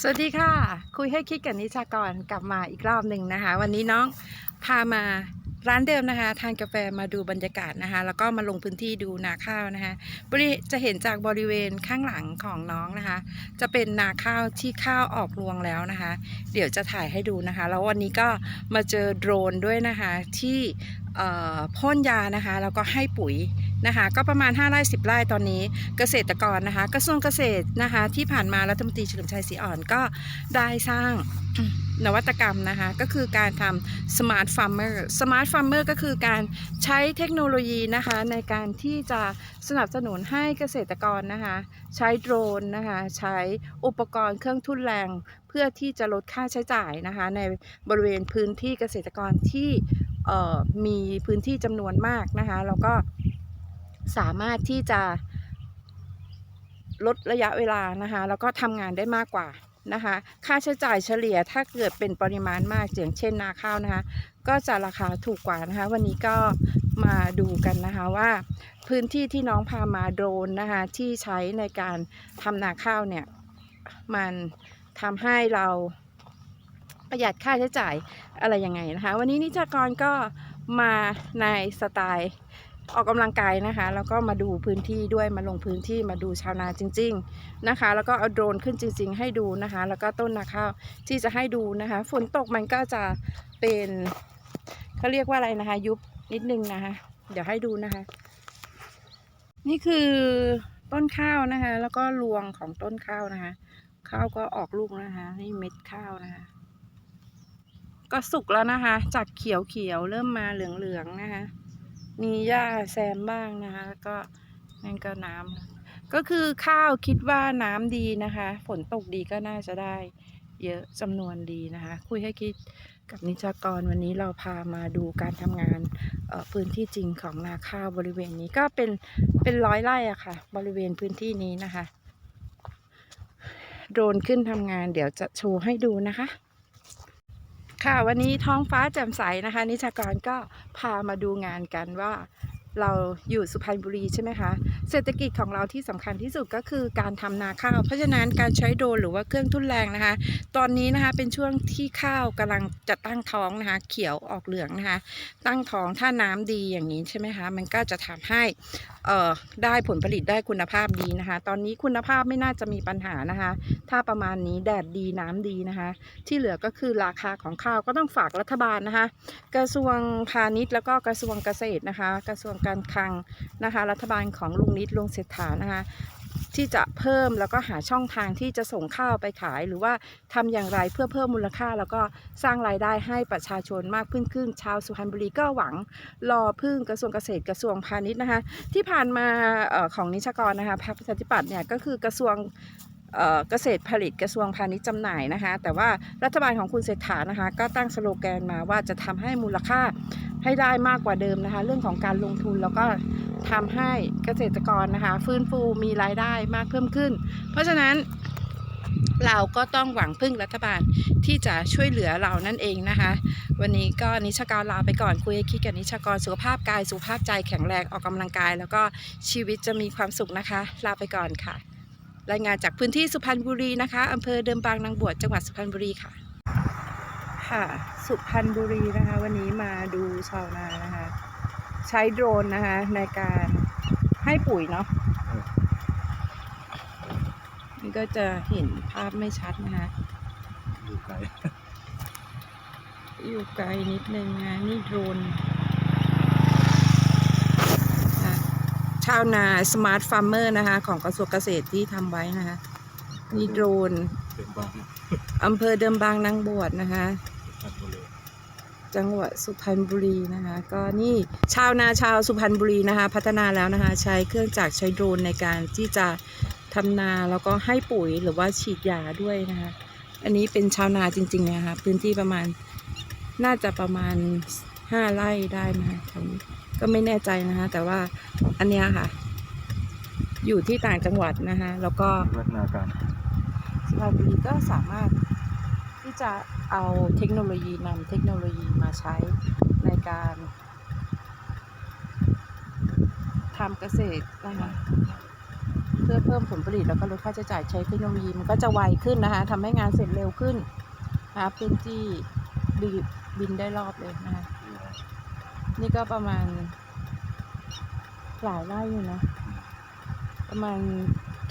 สวัสดีค่ะ คุยให้คิดกับนิชากรกลับมาอีกรอบหนึ่งนะคะ วันนี้น้องพามาร้านเดิมนะคะ ทานกาแฟมาดูบรรยากาศนะคะ แล้วก็มาลงพื้นที่ดูนาข้าวนะคะบริจะเห็นจากบริเวณข้างหลังของน้องนะคะ จะเป็นนาข้าวที่ข้าวออกรวงแล้วนะคะ เดี๋ยวจะถ่ายให้ดูนะคะ แล้ววันนี้ก็มาเจอโดรนด้วยนะคะที่พ่นยานะคะแล้วก็ให้ปุ๋ย นะคะก็ประมาณ 5 ไร่ 10 ไร่ตอนนี้เกษตรกรนะคะ กระทรวงเกษตรนะคะที่ผ่านมารัฐมนตรีเฉลิมชัยศรีอ่อนก็ได้สร้างนวัตกรรมนะคะ ก็คือการทำ smart farmer smart farmer ก็คือการใช้เทคโนโลยีนะคะ ในการที่จะสนับสนุนให้เกษตรกรนะคะ ใช้โดรนนะคะ ใช้อุปกรณ์เครื่องทุ่นแรง เพื่อที่จะลดค่าใช้จ่ายนะคะ ในบริเวณพื้นที่เกษตรกรที่มีพื้นที่จำนวนมากนะคะ แล้วก็ สามารถที่จะลดระยะเวลานะคะ แล้วก็ทำงานได้มากกว่านะคะ ค่าใช้จ่ายเฉลี่ยถ้าเกิดเป็นปริมาณมากอย่างเช่นนาข้าวนะคะ ก็จะราคาถูกกว่านะคะ วันนี้ก็มาดูกันนะคะว่า พื้นที่ที่น้องพามาโดรนนะคะ ที่ใช้ในการทำนาข้าวเนี่ย มันทำให้เราประหยัดค่าใช้จ่ายอะไรยังไงนะคะ วันนี้นิจากรก็มาในสไตล์ ออกกำลังกายนะคะ แล้วก็มาดูพื้นที่ด้วยมาลงพื้นที่มาดูชาวนาจริง ๆนะคะ แล้วก็เอาโดรนขึ้นจริง ๆ ให้ดูนะคะ แล้วก็ต้นนาข้าวที่จะให้ดูนะคะ ฝนตกมันก็จะเป็นเขาเรียกว่าอะไรนะคะ ยุบนิดนึงนะคะ เดี๋ยวให้ดูนะคะ นี่คือต้นข้าวนะคะ แล้วก็รวงของต้นข้าวนะคะ ข้าวก็ออกลูกนะคะ นี่เม็ดข้าวนะคะ ก็สุกแล้วนะคะ จากเขียวเขียวๆเริ่มมาเหลืองๆนะคะ มีหญ้าแซมบ้างนะคะก็นั่นก็น้ำก็คือข้าวคิดว่าน้ำดีนะคะ ฝนตกดีก็น่าจะได้ เยอะจำนวนดีนะคะ คุยให้คิดกับนิจากรวันนี้เราพามาดูการทำงานพื้นที่จริงของนาข้าวบริเวณนี้ก็เป็นเป็นร้อยไร่อะค่ะ บริเวณพื้นที่นี้นะคะ โดรนขึ้นทำงานเดี๋ยวจะโชว์ให้ดูนะคะ ค่ะวันนี้ท้องฟ้าแจ่มใสนะคะ นิชากรก็พามาดูงานกันว่าเราอยู่สุพรรณบุรีใช่ไหมคะ เศรษฐกิจของเราที่สำคัญที่สุดก็คือการทำนาข้าว เพราะฉะนั้นการใช้โดรนหรือว่าเครื่องทุ่นแรงนะคะ ตอนนี้นะคะเป็นช่วงที่ข้าวกำลังจะตั้งท้องนะคะ เขียวออกเหลืองนะคะ ตั้งท้องถ้าน้ำดีอย่างนี้ใช่ไหมคะ มันก็จะทำให้ได้ผลผลิตได้คุณภาพดีนะคะ ตอนนี้คุณภาพไม่น่าจะมีปัญหานะคะ ถ้าประมาณนี้แดดดีน้ำดีนะคะ ที่เหลือก็คือราคาของข้าวก็ต้องฝากรัฐบาลนะคะ กระทรวงพาณิชย์แล้วก็กระทรวงเกษตรนะคะ กระทรวงการคลังนะคะ รัฐบาลของลุงนิดลุงเศรษฐานะคะ ที่จะเพิ่มแล้วก็หาช่องทางที่จะส่งข้าวไปขาย หรือว่าทำอย่างไรเพื่อเพิ่มมูลค่า แล้วก็สร้างรายได้ให้ประชาชนมากขึ้นขึ้น ชาวสุพรรณบุรีก็หวังรอพึ่งกระทรวงเกษตรกระทรวงพาณิชย์นะคะ ที่ผ่านมาออของนิชกรนะคะพรรคประชาธิปัตย์เนี่ยก็คือกระทรวงเอ่อเกษตรผลิตกระทรวงพาณิชย์จำหน่ายนะคะ แต่ว่ารัฐบาลของคุณเศรษฐานะคะ ก็ตั้งสโลแกนมาว่าจะทำให้มูลค่าให้ได้มากกว่าเดิมนะคะ เรื่องของการลงทุนแล้วก็ ทำให้เกษตรกรนะคะ ฟื้นฟูมีรายได้มากเพิ่มขึ้น เพราะฉะนั้นเราก็ต้องหวังพึ่งรัฐบาลที่จะช่วยเหลือเรานั่นเองนะคะ วันนี้ก็นิชากรลาไปก่อนคุยคิดกับนิชากรสุขภาพกายสุขภาพใจแข็งแรงออกกำลังกาย แล้วก็ชีวิตจะมีความสุขนะคะ ลาไปก่อนค่ะ รายงานจากพื้นที่สุพรรณบุรีนะคะอำเภอเดิมบางนางบวชจังหวัดสุพรรณบุรีค่ะ ค่ะ สุพรรณบุรีนะคะ วันนี้มาดูชาวนานะคะ ใช้โดรนนะคะในการให้ปุ๋ยเนาะนี่ก็จะเห็นภาพไม่ชัดนะคะอยู่ไกลอยู่ไกลนิดนึงนะนี่โดรนนะชาวนาสมาร์ทฟาร์มเมอร์นะคะ ของกระทรวงเกษตรที่ทำไว้นะคะ นี่โดรนเป็นบางอำเภอเดิมบางนางบวชนะคะพันบุรี จังหวัดสุพรรณบุรีนะคะ ก็นี่ชาวนาชาวสุพรรณบุรีนะคะ พัฒนาแล้วนะคะ ใช้เครื่องจักรใช้โดรนในการที่จะทำนาแล้วก็ให้ปุ๋ยหรือว่าฉีดยาด้วยนะคะ อันนี้เป็นชาวนาจริงๆนะคะ พื้นที่ประมาณน่าจะประมาณห้าไร่ได้นะคะแถวนี้ก็ไม่แน่ใจนะคะ แต่ว่าอันเนี้ยค่ะ อยู่ที่ต่างจังหวัดนะคะ แล้วก็วัฒนาการสุพรรณบุรีก็สามารถ ที่จะเอาเทคโนโลยีนำเทคโนโลยีมาใช้ในการทำเกษตรนะคะเพื่อเพิ่มผลผลิตแล้วก็ลดค่าใช้จ่ายใช้เทคโนโลยีมันก็จะไวขึ้นนะคะทำให้งานเสร็จเร็วขึ้นนะคะพื้นที่บินบินได้รอบเลยนะคะนี่ก็ประมาณหลายไร่อยู่นะ ประมาณ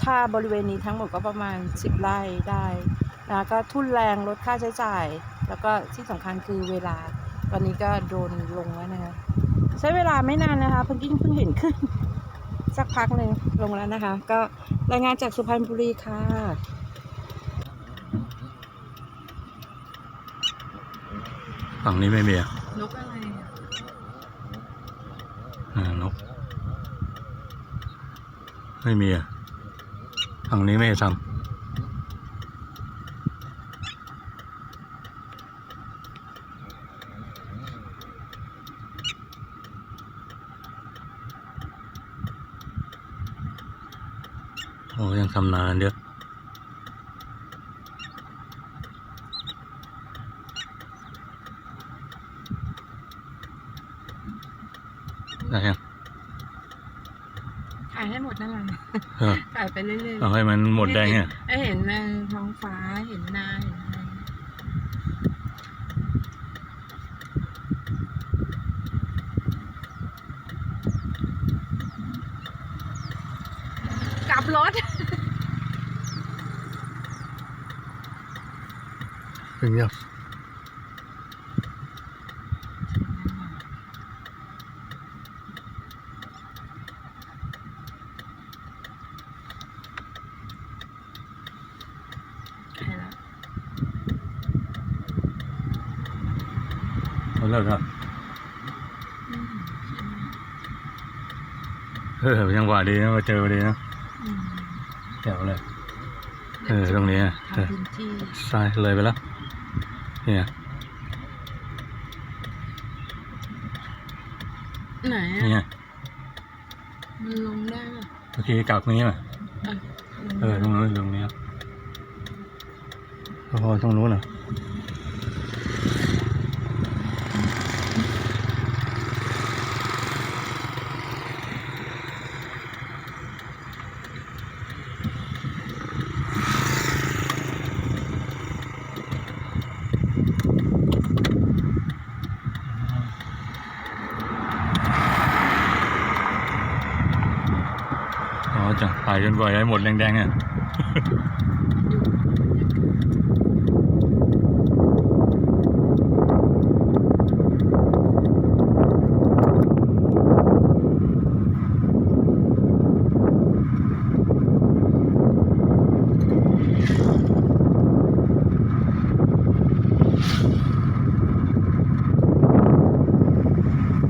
ถ้าบริเวณนี้ทั้งหมดก็ประมาณสิบไร่ได้ นะก็ทุนแรงลดค่าใช้จ่าย แล้วก็ที่สำคัญคือเวลา ตอนนี้ก็โดนลงแล้วนะคะใช้เวลาไม่นานนะคะเพิ่งยิ่งเพิ่งเห็นขึ้น สักพักหนึ่งลงแล้วนะคะ ก็รายงานจากสุพรรณบุรีค่ะฝั่งนี้ไม่มีอะนกอะไรอ่านก ไม่มีอะฝั่งนี้ไม่ได้ทำ โอ้ยังทำนานเยอะได้ยังถ่ายให้หมดนั่นแหละเออถ่ายไปเรื่อยๆเอาให้มันหมดแดงเนี่ยให้เห็นในท้องฟ้าเห็นนาเห็นอะไรกลั บรถถึงยังใช่แล้วเขาเลิกครับอืมเออยังหวะดีนะมาเจอพอดีนะอืม แถวเลย เออตรงนี้อะเออทำพื้นที่ซ้ายเลยไปแล้ว เนี่ยไหนนี่ไงอะมันลงได้ป่ะเมื่อกี้กลับนี้มาอะลงเออตรงนู้นตรงนี้พอตรงนู้นอะอ๋อจะ ถ่ายจนกว่าจะหมดแดงๆเนี่ย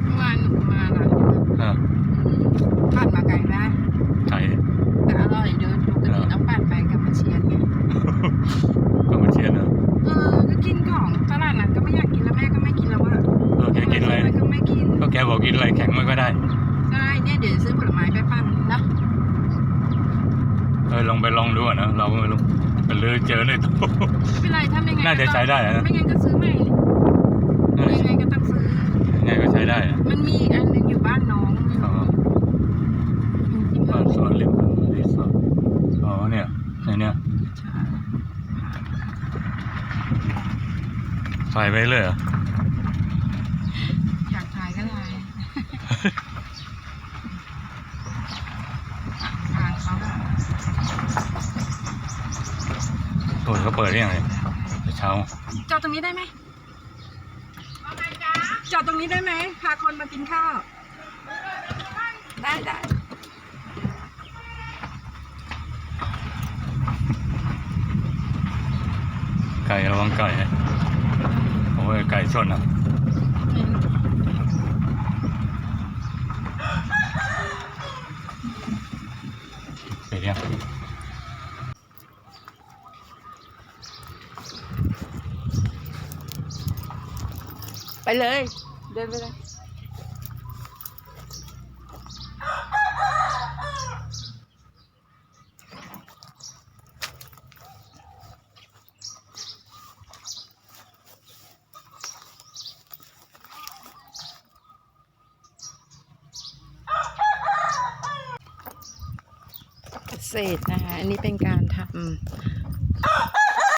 มื่อวานหนูมาร้านนี้นะ อ่า ผ่านมาไกลนะ ไทย แต่อร่อยเดินปกติต้องปั่นไปกับมาเชียนไง ก็มาเชียร์นะ เออ ก็กินของตลาดนัดก็ไม่อยากกินแล้วแม่ก็ไม่กินแล้วว่า เออแกกินอะไร ก็ไม่กิน ก็แกบอกกินอะไรแข็งไม่ก็ได้ ใช่เนี่ยเดี๋ยวซื้อผลไม้ไปปั่นนะ เออลองไปลองดูอะนะเราก็ไม่รู้เป็นลือเจอในตู้ ไม่เป็นไรถ้าไม่งั้นน่าจะใช้ได้นะ ไม่งั้นก็ซื้อใหม่ยังไงก็ต้องซื้อ ยังไงก็ใช้ได้อะมันมีอีกอันหนึงอยู่บ้านน้องอยู่อ๋อจริงๆบ้านสวนริมรีสอร์ทอ๋อเนี่ยในเนี้ยใช่ ใส่ไปเลยเหรอ อยากถ่ายก็ถ่ายทางเขา โอ้ยเขาเปิดได้ยังไงเช้าจอดตรงนี้ได้ไหมจอดตรงนี้ได้ไหมพาคนมากินข้าว ได้ได้ไก่ระวังไก่นะโอ้ยไก่ชนอะไปยัง เลย เดินไปเลยเศษนะคะ อันนี้เป็นการทำ